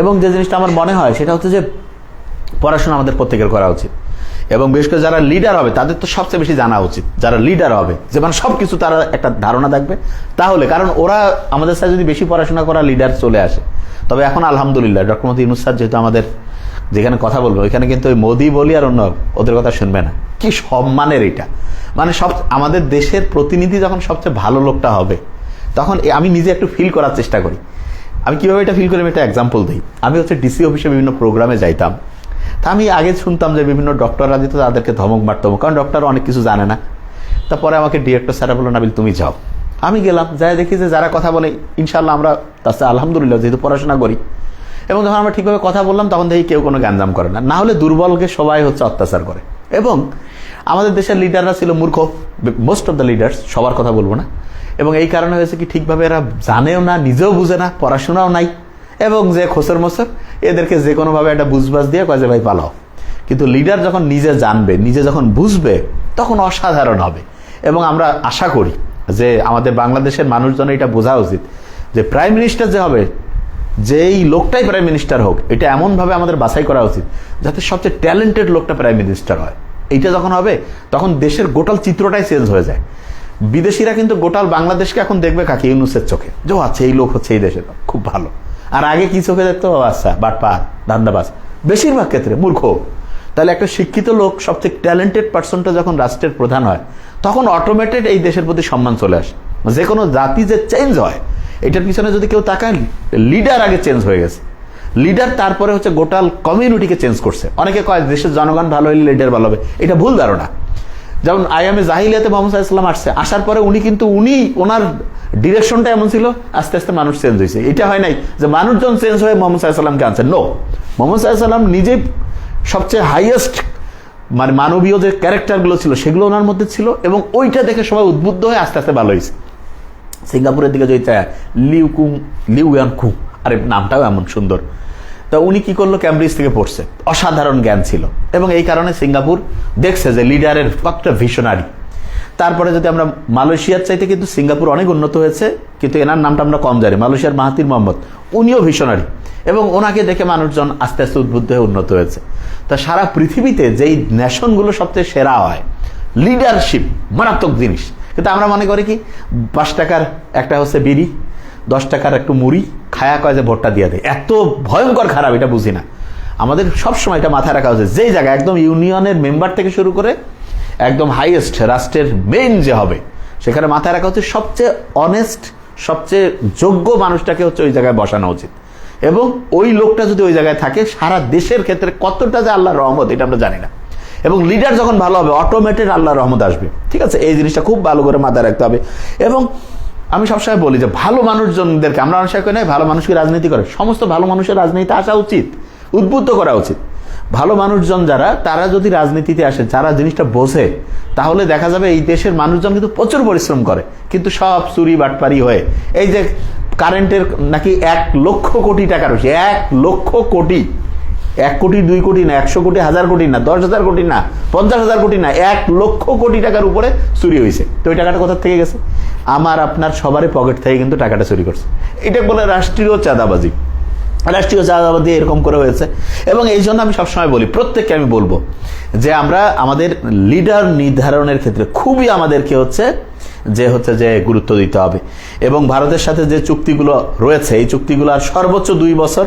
এবং যে জিনিসটা আমার মনে হয়, সেটা হচ্ছে যে পড়াশোনা আমাদের প্রত্যেকের করা উচিত। এবং বিশেষ করে যারা লিডার হবে, তাদের তো সবচেয়ে বেশি জানা উচিত। যারা লিডার হবে, যে মানে সব কিছু তারা একটা ধারণা থাকবে তাহলে, কারণ ওরা আমাদের সাথে যদি বেশি পড়াশোনা করা লিডার চলে আসে, তবে এখন আলহামদুলিল্লাহ, ডক্টর মোদী ইনুস স্যার যেহেতু আমাদের যেখানে কথা বলব, ওইখানে কিন্তু ওই মোদি বলি আর অন্য ওদের কথা শুনবে না। কি সম্মানের এটা। মানে সব, আমাদের দেশের প্রতিনিধি যখন সবচেয়ে ভালো লোকটা হবে, তখন আমি নিজে একটু ফিল করার চেষ্টা করি। আমি কীভাবে এটা ফিল করি একটা এক্সাম্পল দিই। আমি হচ্ছে ডিসি অফিসে বিভিন্ন প্রোগ্রামে যাইতাম। তা আমি আগে শুনতাম যে বিভিন্ন ডক্টররা দিত তাদেরকে ধমক মারতাম। কারণ ডক্টর অনেক কিছু জানে না। তারপরে আমাকে ডিরেক্টর স্যারা বলল, নাবিল, তুমি যাও। আমি গেলাম যাই দেখি যে যারা কথা বলে ইনশাল্লাহ আমরা তার আলহামদুলিল্লাহ যেহেতু পড়াশোনা করি। এবং যখন আমরা ঠিকভাবে কথা বললাম, তখন দেখি কেউ কোনো গ্যাঞ্জাম করে না। না হলে দুর্বলকে সবাই হচ্ছে অত্যাচার করে। এবং আমাদের দেশের লিডাররা ছিল মূর্খ। মোস্ট অফ দ্য লিডার্স সবার কথা বলব না। এবং এই কারণে হয়েছে কি ঠিকভাবে এরা জানেও না, নিজেও বুঝে না, পড়াশোনাও নাই। এবং যে খোসর মোসর, এদেরকে যে কোনোভাবে একটা বুঝবাজ দিয়ে যে, ভাই, পালাও। কিন্তু লিডার যখন নিজে জানবে, নিজে যখন বুঝবে, তখন অসাধারণ হবে। এবং আমরা আশা করি যে আমাদের বাংলাদেশের মানুষজন এটা বোঝা উচিত যে প্রাইম মিনিস্টার যে হবে, যেই লোকটাই প্রাইম মিনিস্টার হোক, এটা এমনভাবে আমাদের বাছাই করা উচিত যাতে সবচেয়ে ট্যালেন্টেড লোকটা প্রাইম মিনিস্টার হয়। এইটা যখন হবে, তখন দেশের গোটাল চিত্রটাই চেঞ্জ হয়ে যায়। বিদেশিরা কিন্তু গোটাল বাংলাদেশকে এখন দেখবে কাকে ইউনুসের চোখে। যে আচ্ছা এই লোক হচ্ছে এই দেশের খুব ভালো। আর আগে কি চোখে দেখতো? আচ্ছা বাটপার, ধান্দাবাজ। বেশিরভাগ ক্ষেত্রে, মূর্খ। তাহলে একটা শিক্ষিত লোক সবচেয়ে ট্যালেন্টেড পার্সনটা যখন রাষ্ট্রের প্রধান হয়, তখন অটোমেটেড এই দেশের প্রতি সম্মান চলে আসে। যে কোনো জাতি যে চেঞ্জ হয়, এটার পিছনে যদি কেউ তাকায় লিডার আগে চেঞ্জ হয়ে গেছে। লিডার তারপরে হচ্ছে গোটাল কমিউনিটিকে চেঞ্জ করছে। অনেকে কয়, দেশের জনগণ ভালো হলে লিডার ভালো হবে। এটা ভুল ধারণা। যেমন আইএমএ জাহিলিয়াতে মোহাম্মদ সাল্লাম আসছে, আসার পরে উনি কিন্তু উনি ওনার ডিরেকশনটা এমন ছিল, আস্তে আস্তে মানুষ চেঞ্জ হয়েছে এটা হয় নাই যে মানুষজন চেঞ্জ হয়ে মোহাম্মদ সাল্লামকে আনছে। নো মোহাম্মদ সাল্লাম নিজে সবচেয়ে হাইয়েস্ট মানে মানবীয় যে ক্যারেক্টারগুলো ছিল, সেগুলো ওনার মধ্যে ছিল এবং ওইটা দেখে সবাই উদ্বুদ্ধ হয়ে আস্তে আস্তে ভালো হয়েছে সিঙ্গাপুরের দিকে যদি লিউ কুং, লিউ ইয়ান কু, আরে নামটাও এমন সুন্দর। তা উনি কি করল? ক্যামব্রিজ থেকে পড়ছে। অসাধারণ জ্ঞান ছিল। এবং এই কারণে সিঙ্গাপুর দেখছে যে লিডারের কতটা ভিশনারি তারপরে যদি আমরা মালয়েশিয়ার চাইতে কিন্তু সিঙ্গাপুর অনেক উন্নত হয়েছে, কিন্তু এনার নামটা আমরা কম জানি। মালয়েশিয়ার মাহাতির মোহাম্মদ। উনিও ভিশনারি এবং ওনাকে দেখে মানুষজন আস্তে আস্তে উদ্বুদ্ধ হয়ে উন্নত হয়েছে। তা সারা পৃথিবীতে যেই ন্যাশনগুলো সবচেয়ে সেরা হয় লিডারশিপ মারাত্মক জিনিস। কিন্তু আমরা মনে করি কি, পাঁচ টাকার একটা হচ্ছে বিড়ি দশ টাকার একটু মুড়ি, খায়া কয় যে ভোটটা দিয়ে দেয় এত ভয়ঙ্কর খারাপ, এটা বুঝি না। আমাদের সবসময় এটা মাথায় রাখা উচিত। যেই জায়গায় একদম ইউনিয়নের মেম্বার থেকে শুরু করে একদম হাইয়েস্ট রাষ্ট্রের মেইন যে হবে, সেখানে মাথায় রাখা উচিত সবচেয়ে অনেস্ট সবচেয়ে যোগ্য মানুষটাকে হচ্ছে ওই জায়গায় বসানো উচিত। এবং ওই লোকটা যদি ওই জায়গায় থাকে, সারা দেশের ক্ষেত্রে কতটা যে আল্লাহর রহমত, এটা আমরা জানি না। এবং লিডার যখন ভালো হবে অটোমেটেড আল্লাহর রহমত আসবে। ঠিক আছে? এই জিনিসটা খুব ভালো করে মাথায় রাখতে হবে। এবং আমি সবসময় বলি যে ভালো মানুষজনদেরকে, আমরা অনেক সময় নাই ভালো মানুষকে রাজনীতি করে। সমস্ত ভালো মানুষের রাজনীতিতে আসা উচিত, উদ্বুদ্ধ করা উচিত। ভালো মানুষজন যারা, তারা যদি রাজনীতিতে আসে, যারা জিনিসটা বোঝে, তাহলে দেখা যাবে এই দেশের মানুষজন কিন্তু প্রচুর পরিশ্রম করে, কিন্তু সব চুরি বাটপারি হয়ে, এই যে কারেন্টের নাকি এক লক্ষ কোটি টাকা রয়েছে, এক লক্ষ কোটি এক কোটি, দুই কোটি না, একশো কোটি, হাজার কোটি না, দশ হাজার কোটি না, পঞ্চাশ হাজার কোটি না, এক লক্ষ কোটি টাকার উপরে চুরি হয়েছে তো ওই টাকাটা কোথা থেকে গেছে? আমার আপনার সবারই পকেট থেকে কিন্তু টাকাটা চুরি করছে। এটা বলে রাষ্ট্রীয় চাঁদাবাজি। রাষ্ট্রীয় চাঁদাবাজি এরকম করে হয়েছে। এবং এই জন্য আমি সবসময় বলি, প্রত্যেককে আমি বলব যে আমরা আমাদের লিডার নির্ধারণের ক্ষেত্রে খুবই আমাদেরকে হচ্ছে যে হচ্ছে যে গুরুত্ব দিতে হবে। এবং ভারতের সাথে যে চুক্তিগুলো রয়েছে, এই চুক্তিগুলো আর সর্বোচ্চ দুই বছর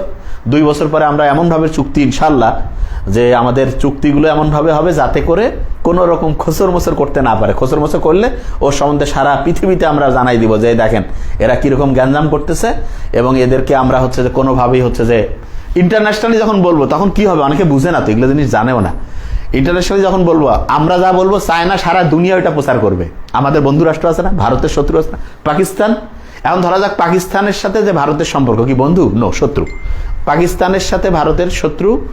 দুই বছর পরে আমরা এমনভাবে চুক্তি ইনশাল্লাহ যে আমাদের চুক্তিগুলো এমনভাবে হবে যাতে করে কোনো রকম খসর মসর করতে না পারে। খসর মসর করলে ওর সম্বন্ধে সারা পৃথিবীতে আমরা জানাই দিব যে দেখেন, এরা কীরকম গ্যাঞ্জাম করতেছে এবং এদেরকে আমরা হচ্ছে যে কোনোভাবেই হচ্ছে যে ইন্টারন্যাশনালি যখন বলব, তখন কি হবে? অনেকে বুঝে না তো, এগুলো জিনিস জানেও না। ইন্টারন্যাশনালি যখন বলব, আমরা যা বলব চায়না সারা দুনিয়া ওইটা প্রচার করবে। আমাদের বন্ধু রাষ্ট্র আছে না? ভারতের শত্রু আছে না? পাকিস্তান? এখন ধরা যাক পাকিস্তানের সাথে যে ভারতের সম্পর্ক, কি বন্ধু? নো শত্রু। পাকিস্তানের সাথে ভারতের শত্রু,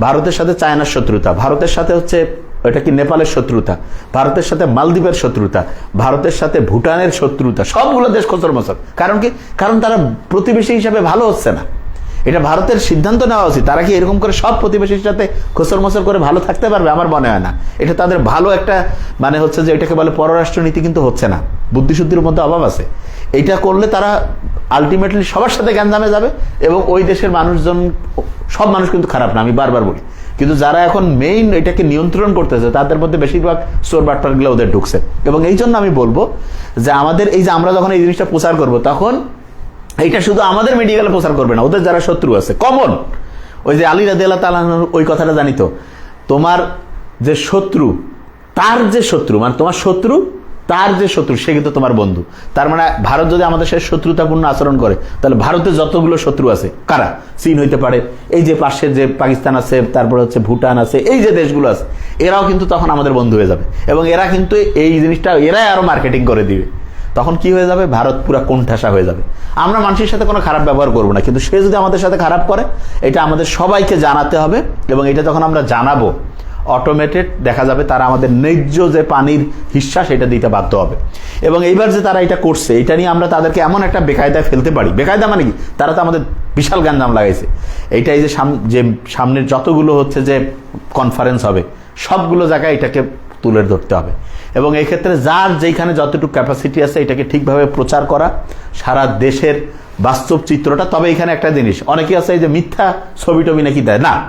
ভারতের সাথে চায়নার শত্রুতা। ভারতের সাথে হচ্ছে, ওইটা কি নেপালের শত্রুতা? ভারতের সাথে মালদ্বীপের শত্রুতা। ভারতের সাথে ভুটানের শত্রুতা। সবগুলো দেশ খোসর মসর কারণ কি? কারণ তারা প্রতিবেশী হিসাবে ভালো হচ্ছে না। এটা ভারতের সিদ্ধান্ত নেওয়া উচিত। তারা কি এরকম করে সব প্রতিবেশীর সাথে খোসর মসর করে ভালো থাকতে পারবে? আমার মনে হয় না। এটা তাদের ভালো একটা মানে হচ্ছে যে এটাকে বলে পররাষ্ট্র নীতি কিন্তু হচ্ছে না। বুদ্ধিশুদ্ধির মধ্যে অভাব আছে। এটা করলে তারা আলটিমেটলি সবার সাথে গ্যাঞ্জামে যাবে এবং ওই দেশের মানুষজন, সব মানুষ কিন্তু খারাপ না, আমি বারবার বলি। কিন্তু যারা এখন মেইন এটাকে নিয়ন্ত্রণ করতেছে, তাদের মধ্যে বেশিরভাগ চোর বাটপারগুলো ওদের ঢুকছে। এবং এই জন্য আমি বলব যে আমাদের এই যে আমরা যখন এই জিনিসটা প্রচার করব, তখন এইটা শুধু আমাদের মেডিকেলে প্রচার করবে না, ওদের যারা শত্রু আছে। কমন ওই যে আলী রাদি আল্লাহ ওই কথাটা জানিত। তোমার যে শত্রু, তার যে শত্রু মানে তোমার শত্রু, তার যে শত্রু, সে কিন্তু তোমার বন্ধু। তার মানে ভারত যদি আমাদের সাথে শত্রুতাপূর্ণ আচরণ করে, তাহলে ভারতের যতগুলো শত্রু আছে, কারা? চীন হইতে পারে, এই যে পাশের যে পাকিস্তান আছে, তারপরে হচ্ছে ভুটান আছে, এই যে দেশগুলো আছে, এরাও কিন্তু তখন আমাদের বন্ধু হয়ে যাবে। এবং এরা কিন্তু এই জিনিসটা, এরাই আরও মার্কেটিং করে দিবে। তখন কি হয়ে যাবে? ভারত পুরা কোণঠাসা হয়ে যাবে। আমরা মানুষের সাথে কোনো খারাপ ব্যবহার করব না। কিন্তু সে যদি আমাদের সাথে খারাপ করে, এটা আমাদের সবাইকে জানাতে হবে এবং এটা যখন আমরা জানাব অটোমেটেড দেখা যাবে তারা আমাদের ন্যায্য যে পানির হিস্সা, সেটা দিতে বাধ্য হবে। এবং এইবার যে তারা এটা করছে, এটা নিয়ে আমরা তাদেরকে এমন একটা বেকায়দায় ফেলতে পারি। বেকায়দা মানে কি? তারা তো আমাদের বিশাল গাঞ্জাম লাগাইছে। এইটাই যে সাম- যে সামনের যতগুলো হচ্ছে যে কনফারেন্স হবে, সবগুলো জায়গায় এটাকে তুলে ধরতে হবে। এবং এই ক্ষেত্রে যার যেখানে যতটুকু ক্যাপাসিটি আছে, এটাকে ঠিকভাবে প্রচার করা, সারা দেশের বাস্তব চিত্রটা। তবে এখানে একটা জিনিস অনেকে আছে এই যে মিথ্যা ছবি টবি নাকি দেয়? না।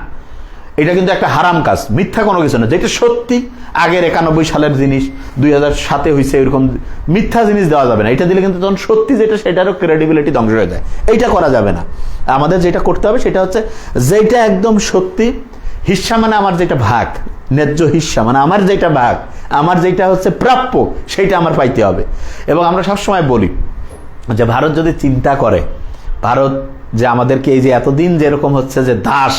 এটা কিন্তু একটা হারাম কাজ। মিথ্যা কোনো কিছু না। যেটা সত্যি, আগের একানব্বই সালের জিনিস, দুই হাজার সাতে হয়েছে এরকম মিথ্যা জিনিস দেওয়া যাবে না। এটা দিলে কিন্তু তখন সত্যি যেটা, সেটারও ক্রেডিবিলিটি ধ্বংস হয়ে যায়। এইটা করা যাবে না। আমাদের যেটা করতে হবে, সেটা হচ্ছে যেটা একদম সত্যি হিস্সা মানে আমার যেটা ভাগ। ন্যায্য হিস্সা মানে আমার যেটা ভাগ, আমার যেটা হচ্ছে প্রাপ্য সেইটা আমার পাইতে হবে। এবং আমরা সবসময় বলি যে ভারত যদি চিন্তা করে, ভারত যে আমাদেরকে এই যে এতদিন যেরকম হচ্ছে যে দাস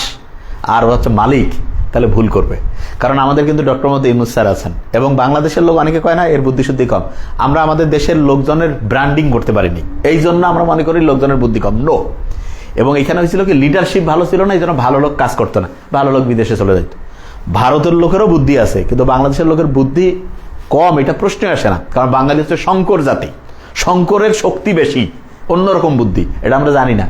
আর হচ্ছে মালিক, তাহলে ভুল করবে। কারণ আমাদের কিন্তু ডক্টর মোহাম্মদ ইউনুস স্যার আছেন। এবং বাংলাদেশের লোক অনেকে কয় না, এর বুদ্ধিশুদ্ধি কম। আমরা আমাদের দেশের লোকজনের ব্র্যান্ডিং করতে পারিনি। এই জন্য আমরা মনে করি লোকজনের বুদ্ধি কম। নো এবং এখানে হয়েছিল কি লিডারশিপ ভালো ছিল না, এই জন্য ভালো লোক কাজ করতো না। ভালো লোক বিদেশে চলে যেত ভারতের লোকেরও বুদ্ধি আছে, কিন্তু বাংলাদেশের লোকের বুদ্ধি কম, এটা প্রশ্নে আসে না। কারণ বাঙালি হচ্ছে শঙ্কর জাতি। শঙ্করের শক্তি বেশি। অন্যরকম বুদ্ধি, এটা আমরা জানি না।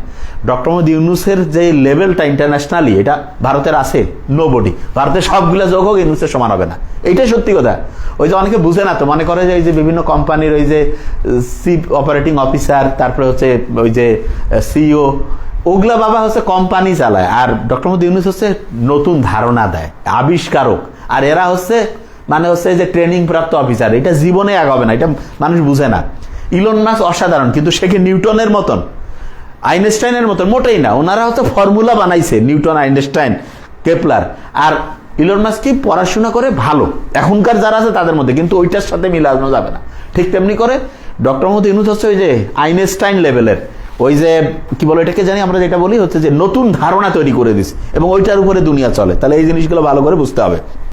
ডক্টর মোহাম্মদ ইউনুসের যে লেভেলটা ইন্টারন্যাশনালি এটা ভারতের আছে নো বডি ভারতের সবগুলা যোগ হোক, ইউনুসের সমান হবে না। এইটাই সত্যি কথা। ওই যে অনেকে বুঝে না তো, মনে করে যে ওই যে বিভিন্ন কোম্পানির ওই যে চিফ অপারেটিং অফিসার তারপরে হচ্ছে ওই যে সিইও ওগুলা বাবা হচ্ছে কোম্পানি চালায়। আর ডক্টর মোহাম্মদ ইউনুস হচ্ছে নতুন ধারণা দেয়, আবিষ্কারক। আর এরা হচ্ছে মানে হচ্ছে যে ট্রেনিং প্রাপ্ত অফিসার এটা জীবনে আগাবে না, এটা মানুষ বুঝে না। ইলন মাস অসাধারণ, কিন্তু সে কি নিউটনের মতন? আইনস্টাইনের মতন? মোটেই না। ওনারা হচ্ছে ফর্মুলা বানাইছে, নিউটন, আইনস্টাইন, কেপলার। আর ইলন মাস কি পড়াশোনা করে? ভালো। এখনকার যারা আছে তাদের মধ্যে, কিন্তু ওইটার সাথে মিলানো যাবে না। ঠিক তেমনি করে ডক্টর মোহাম্মদ ইউনুস হচ্ছে ওই যে আইনস্টাইন লেভেলের। ওই যে, কি বলে এটাকে জানি আমরা যেটা বলি? হচ্ছে যে নতুন ধারণা তৈরি করে দিস এবং ওইটার উপরে দুনিয়া চলে। তাহলে এই জিনিসগুলো ভালো করে বুঝতে হবে।